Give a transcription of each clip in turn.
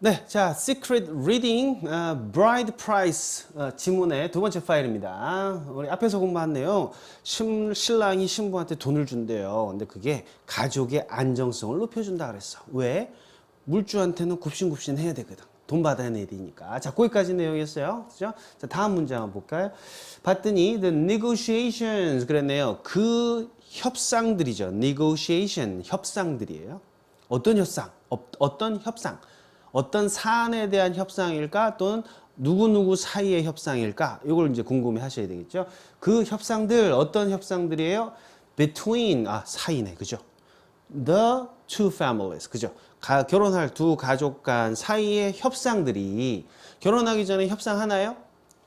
네, 자, Secret Reading 어, Bride Price 어, 지문의 두 번째 파일입니다. 우리 앞에서 내용, 신, 신랑이 신부한테 돈을 준대요. 근데 그게 가족의 안정성을 높여준다 그랬어. 왜? 물주한테는 굽신굽신 해야 되거든. 돈 받아야 되니까. 자, 거기까지 내용이었어요. 그죠? 자, 다음 문제 한번 볼까요? 봤더니, the negotiations 그랬네요. 그 협상들이죠. negotiation, 협상들이에요. 어떤 협상? 어, 어떤 협상? 어떤 사안에 대한 협상일까? 또는 누구누구 사이의 협상일까? 이걸 이제 궁금해 하셔야 되겠죠. 그 협상들, 어떤 협상들이에요? between, 아, 사이네. 그죠? the two families. 그죠? 가, 결혼할 두 가족 간 사이의 협상들이 결혼하기 전에 협상하나요?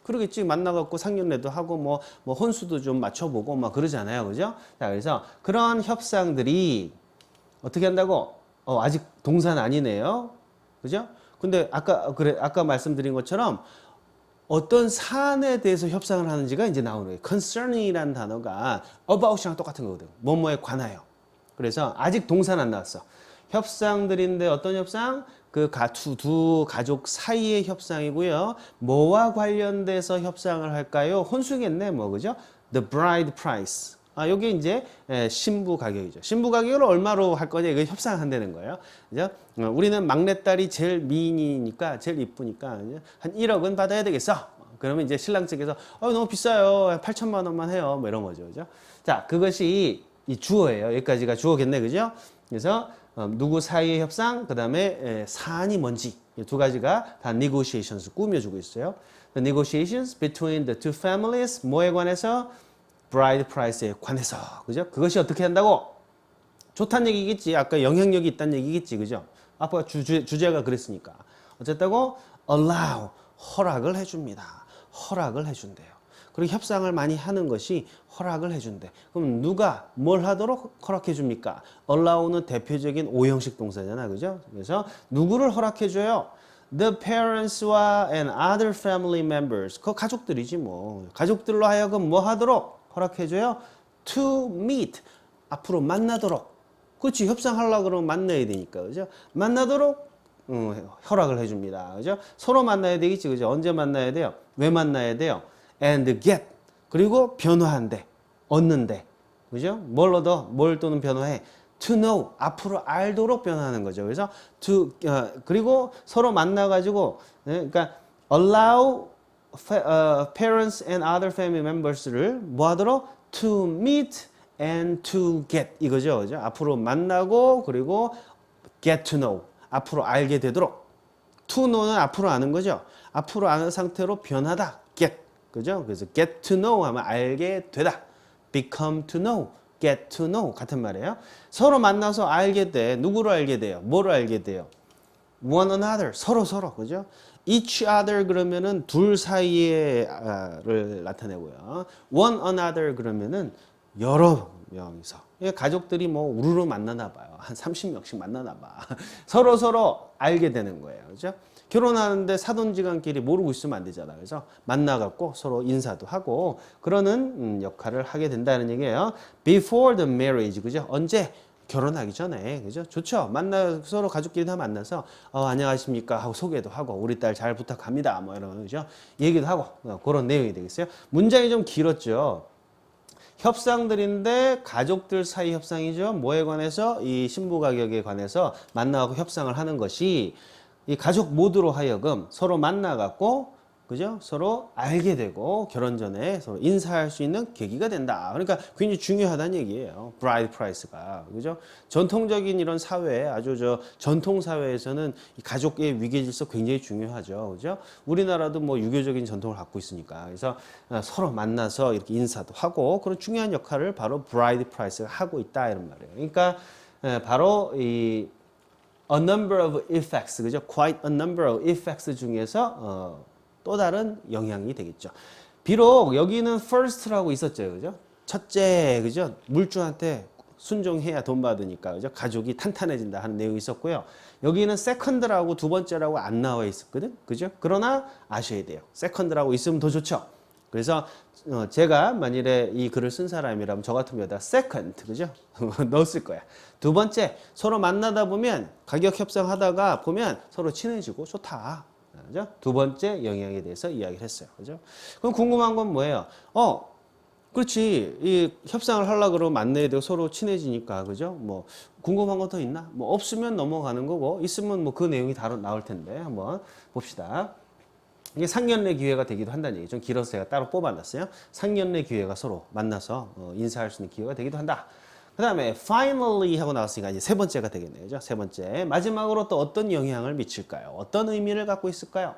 그러겠지. 만나갖고 상견례도 하고 뭐, 뭐 혼수도 좀 맞춰보고 막 그러잖아요. 그죠? 자, 그래서 그런 협상들이 어떻게 한다고? 어, 아직 동사는 아니네요. 그죠? 근데 아까 그래 아까 말씀드린 것처럼 어떤 사안에 대해서 협상을 하는지가 이제 나오는 거예요. concern이라는 단어가 about이랑 똑같은 거거든. 뭐뭐에 관하여. 그래서 아직 동사는 안 나왔어. 협상들인데 어떤 협상? 그두두 가족 사이의 협상이고요. 뭐와 관련돼서 협상을 할까요? 혼수겠네, 뭐 그죠? The bride price. 아, 요게 이제 에, 신부 가격이죠. 신부 가격을 얼마로 할 거냐 이거 협상한다는 거예요. 그죠? 어, 우리는 막내딸이 제일 미인이니까 제일 이쁘니까 한 1억은 받아야 되겠어. 그러면 이제 신랑 측에서 어, 너무 비싸요. 8천만 원만 해요. 뭐 이런 거죠. 그죠? 자, 그것이 이 주어예요. 여기까지가 주어겠네. 그죠? 그래서 어, 누구 사이의 협상, 그 다음에 사안이 뭔지 이두 가지가 다 negotiations 꾸며주고 있어요. The negotiations between the two families 뭐에 관해서 브라이드 프라이스에 관해서 그죠? 그것이 어떻게 한다고? 좋다는 얘기겠지. 아까 영향력이 있다는 얘기겠지. 그죠? 아까 주, 주, 주제가 그랬으니까. 어쨌다고 allow 허락을 해 줍니다. 허락을 해 준대요. 그리고 협상을 많이 하는 것이 허락을 해 준대. 그럼 누가 뭘 하도록 허락해 줍니까? allow는 대표적인 오형식 동사잖아. 그죠? 그래서 누구를 허락해 줘요? The parents와 and other family members. 그 가족들이지 뭐. 가족들로 하여금 뭐 하도록 허락해줘요? To meet. 앞으로 만나도록. 그렇지. 협상하려고 그러면 만나야 되니까. 그죠? 만나도록 음, 허락을 해줍니다. 그죠? 서로 만나야 되겠지. 그죠? 언제 만나야 돼요? 왜 만나야 돼요? And get. 그리고 변화한대. 얻는데. 그죠? 뭘 얻어? 뭘 또는 변화해? To know. 앞으로 알도록 변화하는 거죠. 그래서 to, 어, 그리고 서로 만나가지고, 네? 그러니까 allow parents and other family members를 뭐 하도록 to meet and to get 이거죠. 그죠? 앞으로 만나고 그리고 get to know 앞으로 알게 되도록 to know는 앞으로 아는 거죠. 앞으로 아는 상태로 변하다 get 그죠? 그래서 get to know 하면 알게 되다 become to know get to know 같은 말이에요. 서로 만나서 알게 돼. 누구를 알게 돼요? 뭐를 알게 돼요? one another 서로 서로 그죠? Each other 그러면은 둘 사이에를 나타내고요. one another 그러면은 여러 명이서 가족들이 뭐 우르르 만나나 봐요. 한 30명씩 만나나 봐. 서로 서로 알게 되는 거예요. 그죠? 결혼하는데 사돈지간끼리 모르고 있으면 안 되잖아. 그래서 만나갖고 서로 인사도 하고 그러는 음, 역할을 하게 된다는 얘기예요. Before the marriage, 그죠? 언제? 결혼하기 전에 그죠? 좋죠? 만나 서로 가족끼리 다 만나서 어, 안녕하십니까? 하고 소개도 하고 우리 딸 잘 부탁합니다. 뭐 이런 거죠? 얘기도 하고 어, 그런 내용이 되겠어요? 문장이 좀 길었죠? 협상들인데 가족들 사이 협상이죠? 뭐에 관해서? 이 신부 가격에 관해서 만나고 협상을 하는 것이 이 가족 모두로 하여금 서로 만나 갖고 그죠? 서로 알게 되고 결혼 전에 서로 인사할 수 있는 계기가 된다. 그러니까 굉장히 중요하다는 얘기예요. 브라이드 프라이스가. 그죠? 전통적인 이런 사회, 아주 저 전통 사회에서는 이 가족의 위계 질서 굉장히 중요하죠. 그죠? 우리나라도 뭐 유교적인 전통을 갖고 있으니까. 그래서 어, 서로 만나서 이렇게 인사도 하고 그런 중요한 역할을 바로 브라이드 프라이스가 하고 있다 이런 말이에요. 그러니까 바로 이 a number of effects, 그죠? quite a number of effects 중에서 어, 또 다른 영향이 되겠죠. 비록 여기는 first라고 있었죠. 그죠? 첫째, 그죠? 물주한테 순종해야 돈 받으니까, 그죠? 가족이 탄탄해진다 하는 내용이 있었고요. 여기는 second라고 두 번째라고 안 나와 있었거든. 그죠? 그러나 아셔야 돼요. second라고 있으면 더 좋죠. 그래서 어, 제가 만일에 이 글을 쓴 사람이라면 저 같으면 여기다 second 그죠? 넣었을 거야. 두 번째 서로 만나다 보면 가격 협상하다가 보면 서로 친해지고 좋다. 그죠? 두 번째 영향에 대해서 이야기를 했어요. 그죠? 그럼 궁금한 건 뭐예요? 어, 그렇지. 이 협상을 하려고 그러면 만나야 되고 서로 친해지니까. 그죠? 뭐, 궁금한 거 더 있나? 뭐, 없으면 넘어가는 거고, 있으면 뭐 그 내용이 다 나올 텐데, 한번 봅시다. 이게 상견례 기회가 되기도 한다는 얘기. 좀 길어서 제가 따로 뽑아놨어요. 상견례 기회가 서로 만나서 어, 인사할 수 있는 기회가 되기도 한다. 그 다음에 finally 하고 나왔으니까 이제 세 번째가 되겠네요. 그죠? 세 번째. 마지막으로 또 어떤 영향을 미칠까요? 어떤 의미를 갖고 있을까요?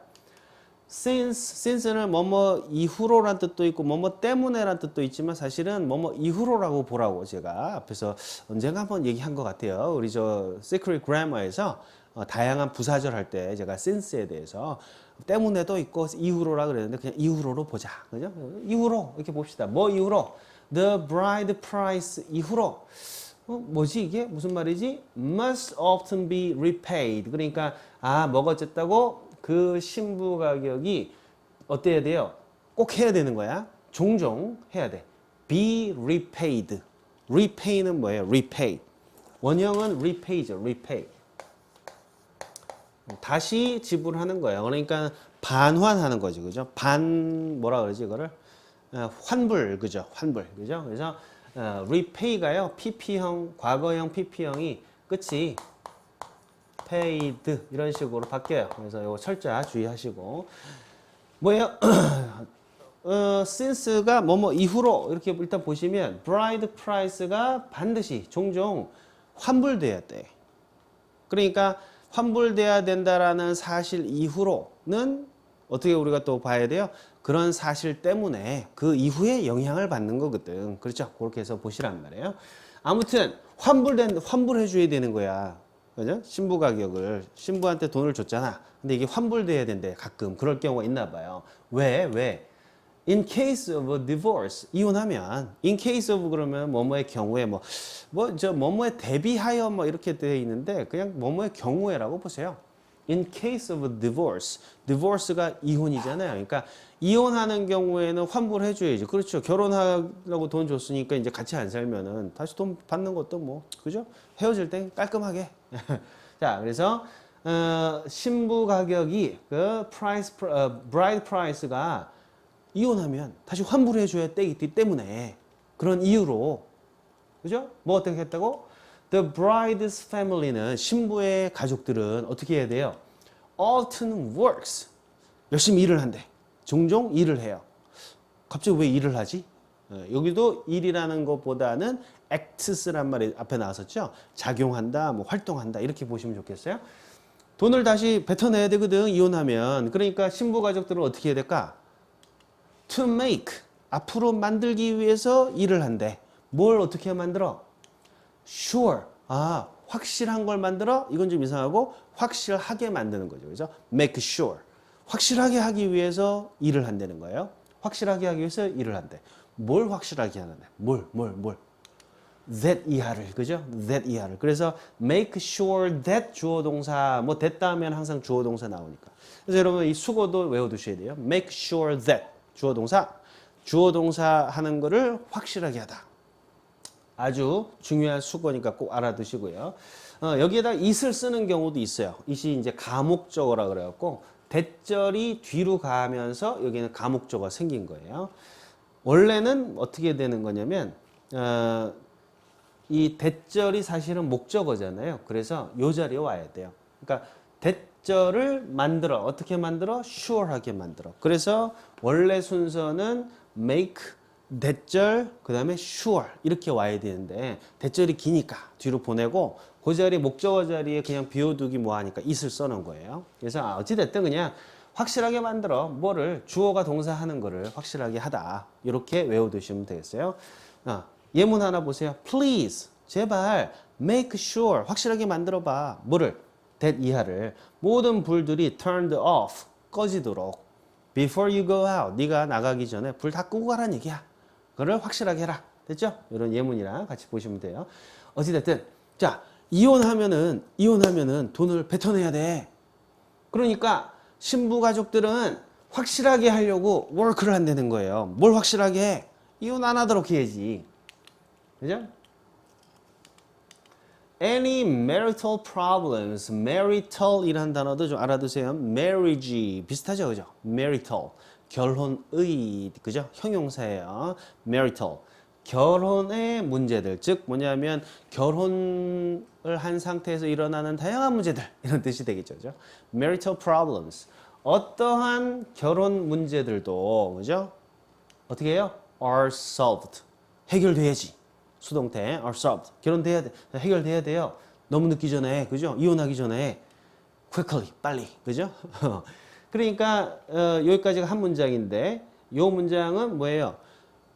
since, since는 뭐뭐 이후로란 뜻도 있고 뭐뭐 때문에란 뜻도 있지만 사실은 뭐뭐 이후로라고 보라고 제가 앞에서 언젠가 한번 얘기한 것 같아요. 우리 저 Secret Grammar에서 어, 다양한 부사절 할 때 제가 since에 대해서 때문에도 있고 이후로라 그랬는데 그냥 이후로로 보자. 그죠? 이후로 이렇게 봅시다. 뭐 이후로? The bride price 이후로. 어, 뭐지 이게 무슨 말이지? Must often be repaid. 그러니까 아 뭐가 어쨌다고 그 신부 가격이 어때야 돼요? 꼭 해야 되는 거야. 종종 해야 돼. Be repaid. repay는 뭐예요? repay. 원형은 repay죠. repay. 다시 지불하는 거예요. 그러니까 반환하는 거지, 그죠? 반 뭐라 그러지 이거를 어, 환불, 그죠? 환불, 그죠? 그래서 어, repay가요, PP형, 과거형 PP형이 끝이 paid 이런 식으로 바뀌어요. 그래서 이거 철자 주의하시고 뭐예요? 어, since가 뭐뭐 이후로 이렇게 일단 보시면 bride price가 반드시 종종 환불돼야 돼. 그러니까 환불돼야 된다라는 사실 이후로는 어떻게 우리가 또 봐야 돼요? 그런 사실 때문에 그 이후에 영향을 받는 거거든. 그렇죠? 그렇게 해서 보시란 말이에요. 아무튼 환불된 환불해 줘야 되는 거야. 그죠? 신부 가격을 신부한테 돈을 줬잖아. 근데 이게 환불돼야 된대. 가끔 그럴 경우가 있나 봐요. 왜? 왜? In case of a divorce 이혼하면 in case of 그러면 뭐뭐의 경우에 뭐 뭐 저 뭐뭐에 대비하여 뭐 이렇게 되어 있는데 그냥 뭐뭐의 경우에라고 보세요. In case of divorce, divorce가 이혼이잖아요. 그러니까 이혼하는 경우에는 환불 해 줘야지. 그렇죠. 결혼하려고 돈 줬으니까 이제 같이 안 살면은 다시 돈 받는 것도 뭐 그죠? 헤어질 땐 깔끔하게. 자, 그래서 어, 신부 가격이 그 price 어, bride price가 이혼하면 다시 환불해 줘야 되기 때문에 그런 이유로 그죠? 뭐 어떻게 했다고? The bride's family는 신부의 가족들은 어떻게 해야 돼요? Often works 열심히 일을 한대. 종종 일을 해요. 갑자기 왜 일을 하지? 어, 여기도 일이라는 것보다는 acts란 말이 앞에 나왔었죠. 작용한다, 뭐 활동한다 이렇게 보시면 좋겠어요. 돈을 다시 뱉어내야 되거든 이혼하면. 그러니까 신부 가족들은 어떻게 해야 될까? to make 앞으로 만들기 위해서 일을 한대. 뭘 어떻게 만들어? Sure 아 확실한 걸 만들어 이건 좀 이상하고 확실하게 만드는 거죠. 그래서 make sure 확실하게 하기 위해서 일을 한다는 거예요. 확실하게 하기 위해서 일을 한대. 뭘 확실하게 하는데? 뭘, 뭘, 뭘? that 이하를 그죠? that 이하를. 그래서 make sure that 주어 동사 뭐 됐다 하면 항상 주어 동사 나오니까. 그래서 여러분 이 수고도 외워두셔야 돼요. make sure that 주어 동사 주어 동사 하는 거를 확실하게 하다. 아주 중요한 수고니까 꼭 알아두시고요. 어, 여기에다 it을 쓰는 경우도 있어요. it이 이제 가목적어라 그래갖고 대절이 뒤로 가면서 여기는 가목적어가 생긴 거예요. 원래는 어떻게 되는 거냐면 어, 이 대절이 사실은 목적어잖아요. 그래서 요 자리에 와야 돼요. 그러니까 대절을 만들어 어떻게 만들어? sure하게 만들어. 그래서 원래 순서는 make 대절 그 다음에 sure 이렇게 와야 되는데 대절이 기니까 뒤로 보내고 그 자리 목적어 자리에 그냥 비워두기 뭐하니까 it을 써놓은 거예요. 그래서 아, 어찌 됐든 그냥 확실하게 만들어 뭐를 주어가 동사하는 거를 확실하게 하다 이렇게 외워두시면 되겠어요. 아, 예문 하나 보세요. Please 제발 make sure 확실하게 만들어봐 뭐를 that 이하를 모든 불들이 turned off 꺼지도록 before you go out 네가 나가기 전에 불 다 끄고 가라는 얘기야. 그걸 확실하게 해라. 됐죠? 이런 예문이랑 같이 보시면 돼요. 어찌됐든, 자, 이혼하면은, 이혼하면은 돈을 뱉어내야 돼. 그러니까, 신부 가족들은 확실하게 하려고 work를 한다는 거예요. 뭘 확실하게 해? 이혼 안 하도록 해야지. 그죠? Any marital problems, marital이라는 단어도 좀 알아두세요. marriage 비슷하죠, 그죠? marital 결혼의 그죠? 형용사예요. marital 결혼의 문제들 즉 뭐냐면 결혼을 한 상태에서 일어나는 다양한 문제들 이런 뜻이 되겠죠, 그죠? marital problems 어떠한 결혼 문제들도 그죠? 어떻게 해요? are solved 해결돼야지. 수동태 are solved. 결혼돼야 돼. 해결돼야 돼요. 너무 늦기 전에. 그죠? 이혼하기 전에 quickly 빨리. 그죠? 그러니까 어, 여기까지가 한 문장인데 이 문장은 뭐예요?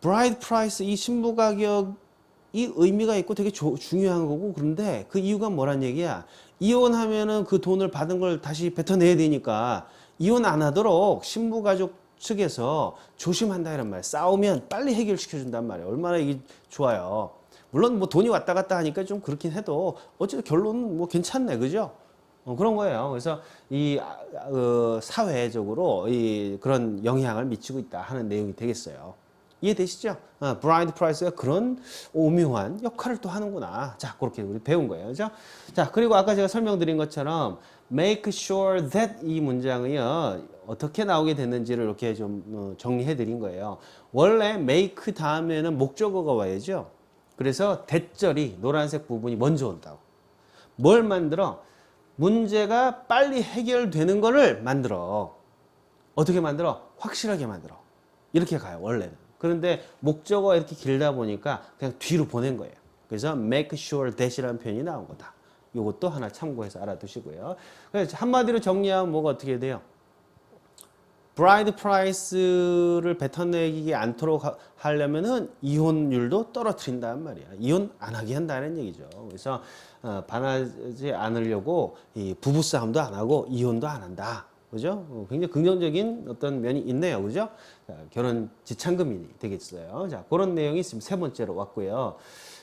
bride price 이 신부 가격이 의미가 있고 되게 조- 중요한 거고 그런데 그 이유가 뭐란 얘기야? 이혼하면은 그 돈을 받은 걸 다시 뱉어내야 되니까 이혼 안 하도록 신부 가족 측에서 조심한다 이런 말. 싸우면 빨리 해결시켜 준단 말이에요. 얼마나 이게 좋아요. 물론 뭐 돈이 왔다 갔다 하니까 좀 그렇긴 해도 어쨌든 결론은 뭐 괜찮네, 그죠? 어, 그런 거예요. 그래서 이 아, 어, 사회적으로 이 그런 영향을 미치고 있다 하는 내용이 되겠어요. 이해되시죠? 어, 브라이드 프라이스가 그런 오묘한 역할을 또 하는구나. 자, 그렇게 우리 배운 거예요. 그죠? 자, 그리고 아까 제가 설명드린 것처럼 make sure that 이 문장이요. 어떻게 나오게 됐는지를 이렇게 좀 어, 정리해 드린 거예요. 원래 make 다음에는 목적어가 와야죠. 그래서 대절이 노란색 부분이 먼저 온다고. 뭘 만들어? 문제가 빨리 해결되는 거를 만들어. 어떻게 만들어? 확실하게 만들어. 이렇게 가요, 원래는. 그런데 목적어가 이렇게 길다 보니까 그냥 뒤로 보낸 거예요. 그래서 make sure that이라는 표현이 나온 거다. 이것도 하나 참고해서 알아두시고요. 그래서 한마디로 정리하면 뭐가 어떻게 돼요? 브라이드 프라이스를 뱉어내기 않도록 하- 하려면은 이혼율도 떨어뜨린다는 말이야. 이혼 안 하게 한다는 얘기죠. 그래서 어, 반하지 않으려고 이 부부 싸움도 안 하고 이혼도 안 한다. 그죠? 어, 굉장히 긍정적인 어떤 면이 있네요. 그죠? 자, 결혼 지참금이 되겠어요. 자, 그런 내용이 지금 세 번째로 왔고요.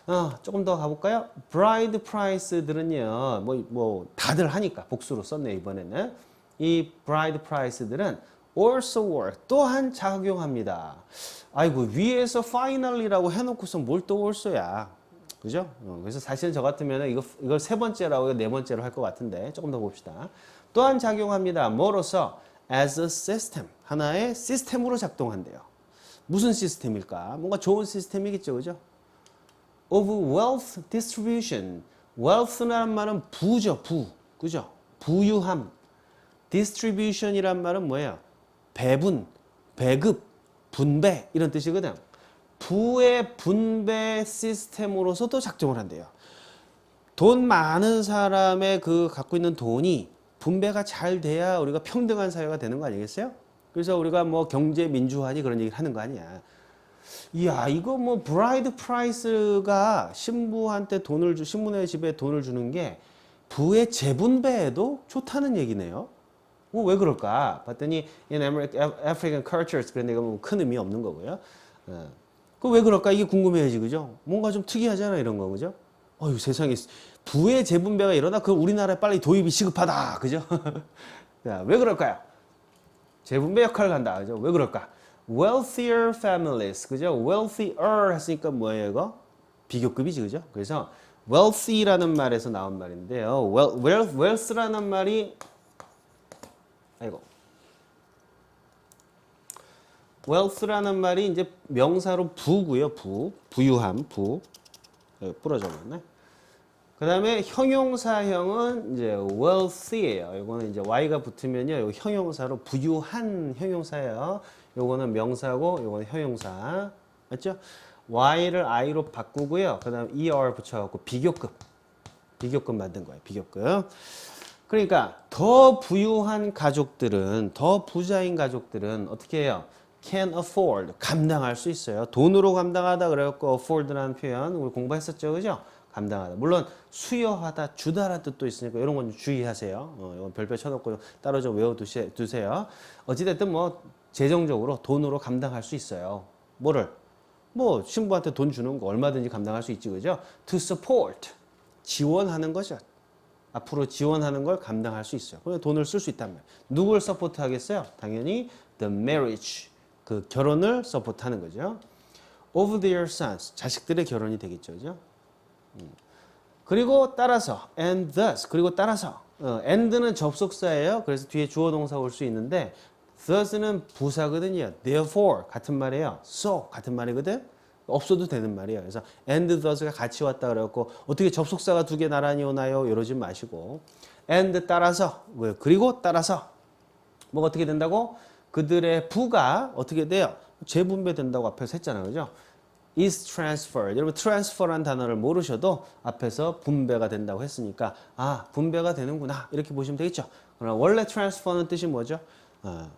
어, 조금 더 가볼까요? 브라이드 프라이스들은요, 뭐, 뭐, 다들 하니까 복수로 썼네요, 이번에는. 이 브라이드 프라이스들은 also work, 또한 작용합니다. 아이고, 위에서 finally라고 해놓고서 뭘 또 also야. 그죠? 어, 그래서 사실은 저 같으면 이거, 이걸 세 번째라고 네 번째로 할 것 같은데, 조금 더 봅시다. 또한 작용합니다. 뭐로서? as a system. 하나의 시스템으로 작동한대요. 무슨 시스템일까? 뭔가 좋은 시스템이겠죠, 그죠? of wealth distribution. wealth라는 말은 부죠, 부. 그죠? 부유함. distribution이란 말은 뭐예요? 배분, 배급, 분배 이런 뜻이거든. 부의 분배 시스템으로서도 작동을 한대요. 돈 많은 사람의 그 갖고 있는 돈이 분배가 잘 돼야 우리가 평등한 사회가 되는 거 아니겠어요? 그래서 우리가 뭐 경제 민주화니 그런 얘기를 하는 거 아니야. 이야, 이거 뭐 브라이드 프라이스가 신부한테 돈을 주, 신부네 집에 돈을 주는 게 부의 재분배에도 좋다는 얘기네요. 어, 왜 그럴까? 봤더니 in American, African cultures 그런데 뭐큰 의미 없는 거고요. 어. 그왜 그럴까? 이게 궁금해야지, 그죠? 뭔가 좀 특이하잖아, 이런 거, 그죠? 어휴, 세상에. 부의 재분배가 일어나? 그 우리나라에 빨리 도입이 시급하다, 그죠? 자, 왜 그럴까요? 재분배 역할을 한다, 그죠? 왜 그럴까? wealthier families, 그죠? wealthier 했으니까 뭐예요, 이거? 비교급이지, 그죠? 그래서 wealthy라는 말에서 나온 말인데요. wealth, wealth라는 말이 아이고. wealth라는 말이 이제 명사로 부고요, 부. 부유함, 부. 여기 부러져 버렸네. 그 다음에 형용사형은 이제 wealthy예요. 이거는 이제 y가 붙으면요, 요 형용사로 부유한 형용사예요. 요거는 명사고, 요거는 형용사. 맞죠? y를 i로 바꾸고요. 그 다음 er 붙여 갖고 비교급. 비교급 만든 거예요, 비교급. 그러니까 더 부유한 가족들은 더 부자인 가족들은 어떻게 해요? can afford 감당할 수 있어요. 돈으로 감당하다 그래갖고 afford라는 표현 우리 공부했었죠, 그죠? 감당하다. 물론 수여하다, 주다라는 뜻도 있으니까 이런 건좀 주의하세요. 어, 이건 별표 쳐놓고 따로 좀 외워두세요. 어찌됐든 뭐 재정적으로 돈으로 감당할 수 있어요. 뭐를? 뭐 신부한테 돈 주는 거 얼마든지 감당할 수 있지, 그죠? To support 지원하는 거죠. 앞으로 지원하는 걸 감당할 수 있어요. 그래서 돈을 쓸수 말이에요. 누굴 서포트 하겠어요? 당연히 the marriage 그 결혼을 서포트하는 거죠. of their sons 자식들의 결혼이 되겠죠, 그죠? 음. 그리고 따라서 and thus 그리고 따라서 어, and는 접속사예요. 그래서 뒤에 주어 동사 올 수 있는데 thus는 부사거든요. therefore 같은 말이에요. so 같은 말이거든. 없어도 되는 말이에요. 그래서 and thus가 같이 왔다 그래갖고 어떻게 접속사가 두 개 나란히 오나요? 이러지 마시고 and 따라서 왜 그리고 따라서 뭐 어떻게 된다고? 그들의 부가 어떻게 돼요? 재분배된다고 앞에서 했잖아요. 그죠? is transferred. 여러분 transfer란 단어를 모르셔도 앞에서 분배가 된다고 했으니까 아 분배가 되는구나 이렇게 보시면 되겠죠. 그러나 원래 transfer는 뜻이 뭐죠? 어,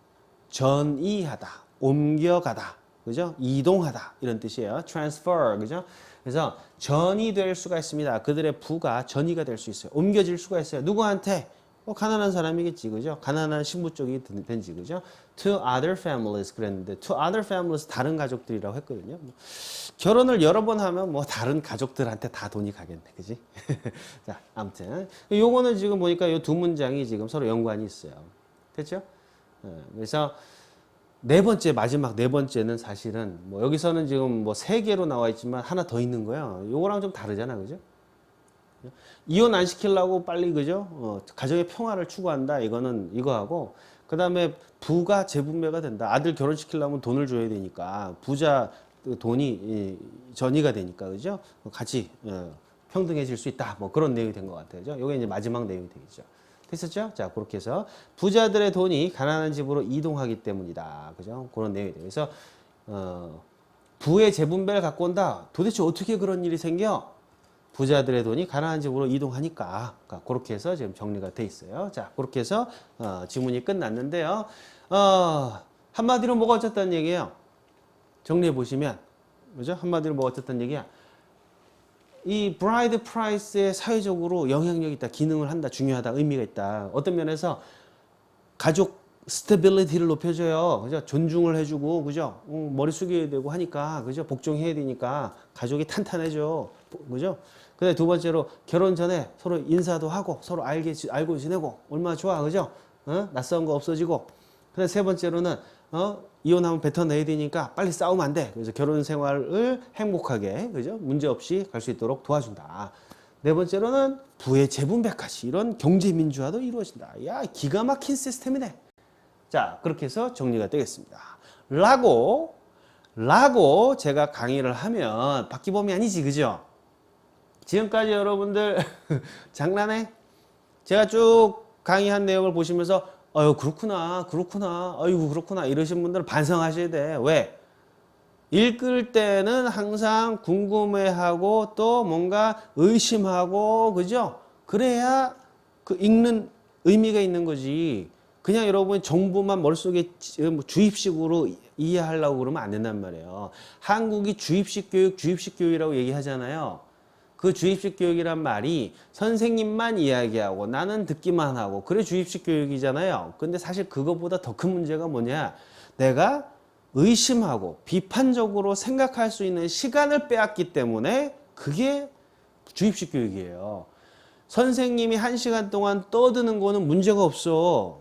전이하다, 옮겨가다, 그죠? 이동하다 이런 뜻이에요. transfer, 그죠? 그래서 전이 될 수가 있습니다. 그들의 부가 전이가 될 수 있어요. 옮겨질 수가 있어요. 누구한테? 뭐 가난한 사람이겠지, 그죠? 가난한 신부 쪽이 된- 된지, 그죠? To other families 그랬는데 to other families 다른 가족들이라고 했거든요. 뭐 결혼을 여러 번 하면 뭐 다른 가족들한테 다 돈이 가겠네, 그지? 자, 아무튼 요거는 지금 보니까 요 두 문장이 지금 서로 연관이 있어요. 됐죠? 어, 그래서 네 번째 마지막 네 번째는 사실은 뭐 여기서는 지금 뭐 세 개로 나와 있지만 하나 더 있는 거예요. 요거랑 좀 다르잖아, 그죠? 이혼 안 시키려고 빨리 그죠? 어, 가정의 평화를 추구한다. 이거는 이거하고 그 다음에 부가 재분배가 된다. 아들 결혼 시키려면 돈을 줘야 되니까 부자 그 돈이 이, 전이가 되니까 그죠? 같이 어, 평등해질 수 있다. 뭐 그런 내용이 된 것 같아요. 그죠? 요게 이제 마지막 내용이 되겠죠. 됐었죠? 자, 그렇게 해서 부자들의 돈이 가난한 집으로 이동하기 때문이다. 그죠? 그런 내용이 돼요. 그래서 어, 부의 재분배를 갖고 온다. 도대체 어떻게 그런 일이 생겨? 부자들의 돈이 가난한 집으로 이동하니까 그러니까 그렇게 해서 지금 정리가 돼 있어요. 자, 그렇게 해서 어, 지문이 끝났는데요. 어, 한마디로 뭐가 어쨌다는 얘기예요? 정리해 보시면 그죠? 한마디로 뭐가 어쨌다는 얘기야? 이 브라이드 프라이스에 사회적으로 영향력이 있다, 기능을 한다, 중요하다, 의미가 있다. 어떤 면에서 가족 스테빌리티를 높여줘요. 그죠? 존중을 해주고, 그죠? 음, 머리 숙여야 되고 하니까, 그죠? 복종해야 되니까 가족이 탄탄해져. 그죠? 근데 두 번째로 결혼 전에 서로 인사도 하고 서로 알게 지- 알고 지내고 얼마나 좋아, 그죠? 어? 낯선 거 없어지고. 근데 세 번째로는 어? 이혼하면 뱉어내야 되니까 빨리 싸우면 안 돼. 그래서 결혼 생활을 행복하게, 그죠? 문제 없이 갈 수 있도록 도와준다. 네 번째로는 부의 재분배까지 이런 경제 민주화도 이루어진다. 야, 기가 막힌 시스템이네. 자, 그렇게 해서 정리가 되겠습니다. 라고, 라고 제가 강의를 하면 바퀴범이 아니지, 그죠? 지금까지 여러분들 장난해? 제가 쭉 강의한 내용을 보시면서 아유 그렇구나 그렇구나. 아이고 그렇구나. 이러신 분들은 반성하셔야 돼. 왜? 읽을 때는 항상 궁금해하고 또 뭔가 의심하고 그죠? 그래야 그 읽는 의미가 있는 거지. 그냥 여러분이 정보만 머릿속에 지- 뭐 주입식으로 이해하려고 그러면 안 된단 말이에요. 한국이 주입식 교육 주입식 교육이라고 얘기하잖아요 그 주입식 교육이란 말이 선생님만 이야기하고 나는 듣기만 하고 그래 주입식 교육이잖아요. 근데 사실 그거보다 더 큰 문제가 뭐냐? 내가 의심하고 비판적으로 생각할 수 있는 시간을 빼앗기 때문에 그게 주입식 교육이에요. 선생님이 한 시간 동안 떠드는 거는 문제가 없어.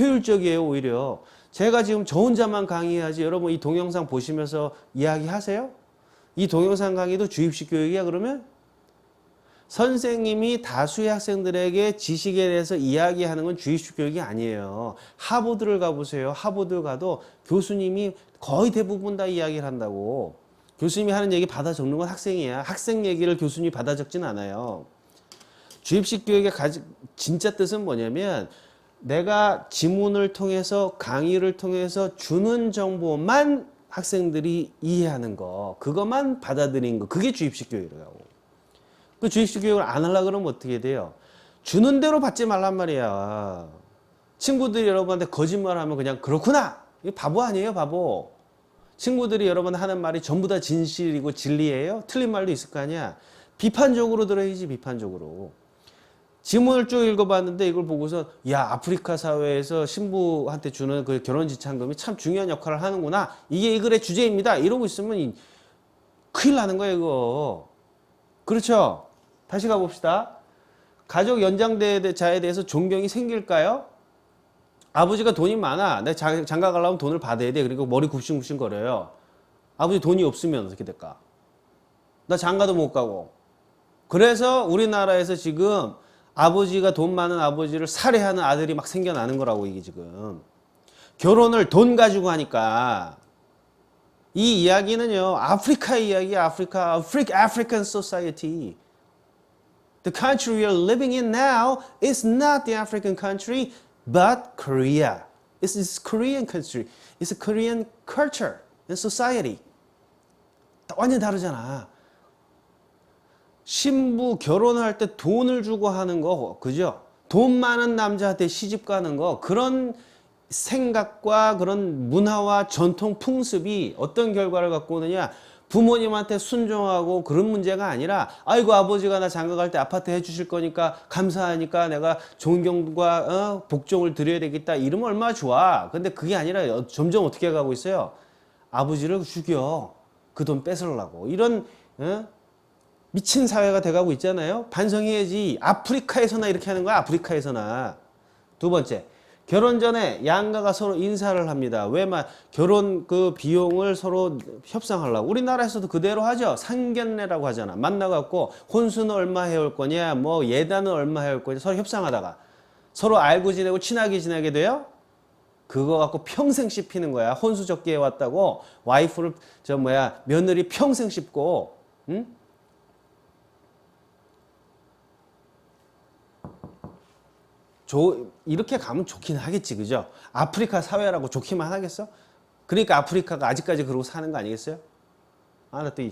효율적이에요, 오히려. 제가 지금 저 혼자만 강의하지 여러분 이 동영상 보시면서 이야기하세요? 이 동영상 강의도 주입식 교육이야 그러면? 선생님이 다수의 학생들에게 지식에 대해서 이야기하는 건 주입식 교육이 아니에요. 하버드를 가보세요. 하버드 가도 교수님이 거의 대부분 다 이야기를 한다고. 교수님이 하는 얘기 받아 적는 건 학생이야. 학생 얘기를 교수님이 받아 적진 않아요. 주입식 교육의 가지, 진짜 뜻은 뭐냐면 내가 지문을 통해서 강의를 통해서 주는 정보만 학생들이 이해하는 거, 그것만 받아들인 거, 그게 주입식 교육이라고. 그 주입식 교육을 안 하려고 그러면 어떻게 돼요? 주는 대로 받지 말란 말이야. 친구들이 여러분한테 거짓말하면 그냥 그렇구나. 이 바보 아니에요, 바보. 친구들이 여러분 하는 말이 전부 다 진실이고 진리예요? 틀린 말도 있을 거 아니야. 비판적으로 들어야지, 비판적으로. 지문을 쭉 읽어봤는데 이걸 보고서 야 아프리카 사회에서 신부한테 주는 그 결혼 지참금이 참 중요한 역할을 하는구나 이게 이 글의 주제입니다 이러고 있으면 이- 큰일 나는 거예요 이거 그렇죠 다시 가봅시다 가족 연장자에 대해서 존경이 생길까요 아버지가 돈이 많아. 내 장- 장가 가려면 돈을 받아야 돼. 그리고 머리 굽신굽신 거려요. 아버지 돈이 없으면 어떻게 될까? 나 장가도 못 가고. 그래서 우리나라에서 지금 아버지가 돈 많은 아버지를 살해하는 아들이 막 생겨나는 거라고 이게 지금. 결혼을 돈 가지고 하니까 이 이야기는요 아프리카 이야기 아프리카 Afri- African society the country we are living in now is not the African country but Korea it's, it's Korean country it's a Korean culture and society 완전 다르잖아 신부 결혼할 때 돈을 주고 하는 거 그죠? 돈 많은 남자한테 시집 가는 거 그런 생각과 그런 문화와 전통 풍습이 어떤 결과를 갖고 오느냐? 부모님한테 순종하고 그런 문제가 아니라 아이고 아버지가 나 장가 갈 때 아파트 해주실 거니까 감사하니까 내가 존경과 어, 복종을 드려야 되겠다. 이러면 얼마나 좋아. 근데 그게 아니라 여- 점점 어떻게 가고 있어요? 아버지를 죽여. 그 돈 뺏으려고. 이런 어? 미친 사회가 돼가고 있잖아요 반성해야지 아프리카에서나 이렇게 하는 거야 아프리카에서나 두 번째 결혼 전에 양가가 서로 인사를 합니다. 왜만 결혼 그 비용을 서로 협상하려고. 우리나라에서도 그대로 하죠. 상견례라고 하잖아. 만나갖고 혼수는 얼마 해올 거냐, 뭐 예단은 얼마 해올 거냐 서로 협상하다가 서로 알고 지내고 친하게 지내게 돼요. 그거 갖고 평생 씹히는 거야. 혼수 적게 해왔다고 와이프를 저 뭐야 며느리 평생 씹고, 응? 조, 이렇게 가면 좋긴 하겠지, 그죠? 아프리카 사회라고 좋기만 하겠어? 그러니까 아프리카가 아직까지 그러고 사는 거 아니겠어요? 아, 나 또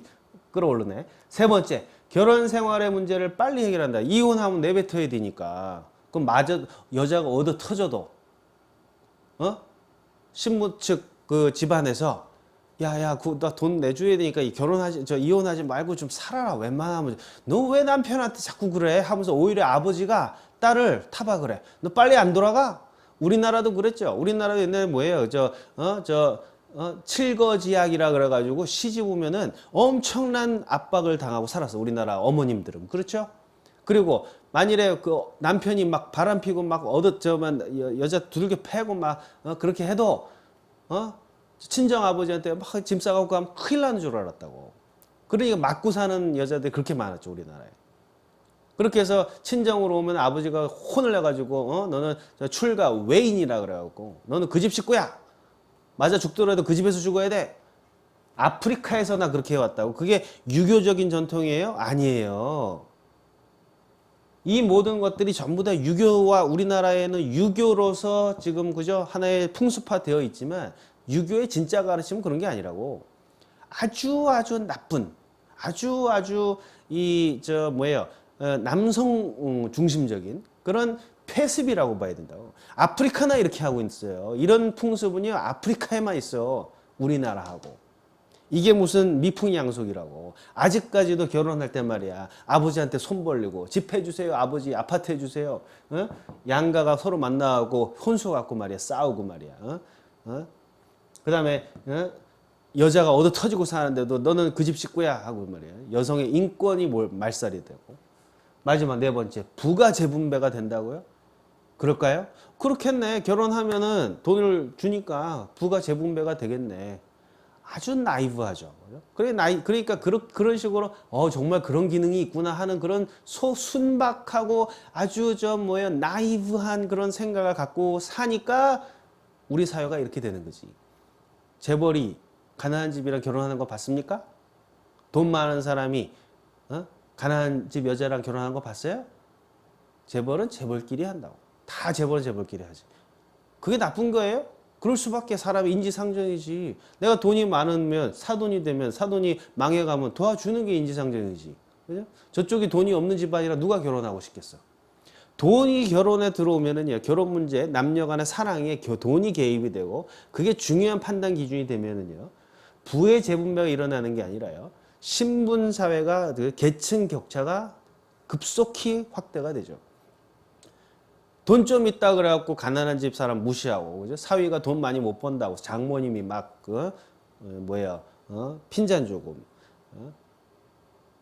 끌어오르네. 세 번째, 결혼 생활의 문제를 빨리 해결한다. 이혼하면 내뱉어야 되니까. 그럼 마저, 여자가 얻어 터져도, 어? 신부 측 그 집안에서, 야, 야, 그, 나돈 내줘야 되니까 이 결혼하지, 저 이혼하지 말고 좀 살아라. 웬만하면. 너 왜 남편한테 자꾸 그래? 하면서 오히려 아버지가 딸을 타박을 해. 너 빨리 안 돌아가? 우리나라도 그랬죠. 우리나라도 옛날에 뭐예요? 저, 어, 저, 어, 칠거지약이라 그래가지고 시집 오면은 엄청난 압박을 당하고 살았어. 우리나라 어머님들은. 그렇죠? 그리고 만일에 그 남편이 막 바람 피고 막 얻어 저만 여- 여자 두들겨 패고 막 어, 그렇게 해도 어 친정 아버지한테 막 짐 싸갖고 가면 큰일 나는 줄 알았다고. 그러니까 맞고 사는 여자들이 그렇게 많았죠 우리나라에. 그렇게 해서 친정으로 오면 아버지가 혼을 내가지고 어 너는 저 출가 외인이라 그래갖고 너는 그 집 식구야. 맞아 죽더라도 그 집에서 죽어야 돼. 아프리카에서나 그렇게 해왔다고. 그게 유교적인 전통이에요? 아니에요. 이 모든 것들이 전부 다 유교와 우리나라에는 유교로서 지금 그죠 하나의 풍습화 되어 있지만 유교의 진짜 가르침은 그런 게 아니라고 아주 아주 나쁜 아주 아주 이 저 뭐예요 어, 남성 음, 중심적인 그런 폐습이라고 봐야 된다고 아프리카나 이렇게 하고 있어요 이런 풍습은요 아프리카에만 있어 우리나라하고 이게 무슨 미풍양속이라고. 아직까지도 결혼할 때 말이야. 아버지한테 손 벌리고 집 해주세요. 아버지 아파트 해주세요. 어? 양가가 서로 만나고 혼수 갖고 말이야. 싸우고 말이야. 어? 어? 그 다음에 어? 여자가 얻어 터지고 사는데도 너는 그 집 식구야 하고 말이야. 여성의 인권이 뭘 말살이 되고. 마지막 네 번째 부가 재분배가 된다고요? 그럴까요? 그렇겠네. 결혼하면은 돈을 주니까 부가 재분배가 되겠네. 아주 나이브하죠. 그래 나이 그러니까 그런 그런 식으로 어 정말 그런 기능이 있구나 하는 그런 소 순박하고 아주 저 뭐야 나이브한 그런 생각을 갖고 사니까 우리 사회가 이렇게 되는 거지. 재벌이 가난한 집이랑 결혼하는 거 봤습니까? 돈 많은 사람이 어? 가난한 집 여자랑 결혼하는 거 봤어요? 재벌은 재벌끼리 한다고. 다 재벌은 재벌끼리 하지. 그게 나쁜 거예요? 그럴 수밖에 사람의 인지상정이지. 내가 돈이 많으면 사돈이 되면 사돈이 망해가면 도와주는 게 인지상정이지. 그죠? 저쪽이 돈이 없는 집안이라 누가 결혼하고 싶겠어? 돈이 결혼에 들어오면은요, 결혼 문제, 남녀 간의 사랑에 겨- 돈이 개입이 되고, 그게 중요한 판단 기준이 되면은요, 부의 재분배가 일어나는 게 아니라요, 신분 사회가, 그 계층 격차가 급속히 확대가 되죠. 돈 좀 있다 그래갖고 가난한 집 사람 무시하고 그죠? 사위가 돈 많이 못 번다고 장모님이 막그 어, 뭐야 어? 핀잔 주고 어?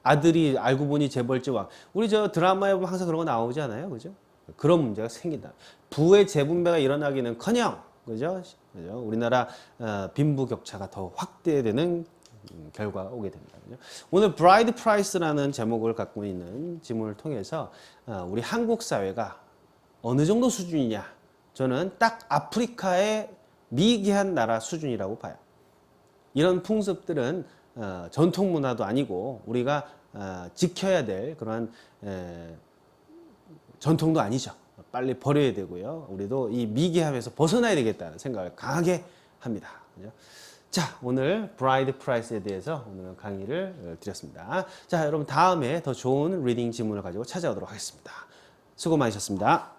아들이 알고 보니 재벌집 왕 우리 저 드라마에 보면 항상 그런 거 나오지 않아요 그죠? 그런 문제가 생긴다. 부의 재분배가 일어나기는커녕 그죠? 그죠? 우리나라 어, 빈부 격차가 더 확대되는 음, 결과가 오게 됩니다. 오늘 브라이드 프라이스라는 제목을 갖고 있는 지문을 통해서 어, 우리 한국 사회가 어느 정도 수준이냐? 저는 딱 아프리카의 미개한 나라 수준이라고 봐요. 이런 풍습들은 어, 전통 문화도 아니고 우리가 어, 지켜야 될 그러한 에, 전통도 아니죠. 빨리 버려야 되고요. 우리도 이 미개함에서 벗어나야 되겠다는 생각을 강하게 합니다. 자, 오늘 브라이드 프라이스에 대해서 오늘 강의를 어, 드렸습니다. 자, 여러분 다음에 더 좋은 리딩 지문을 가지고 찾아오도록 하겠습니다. 수고 많으셨습니다.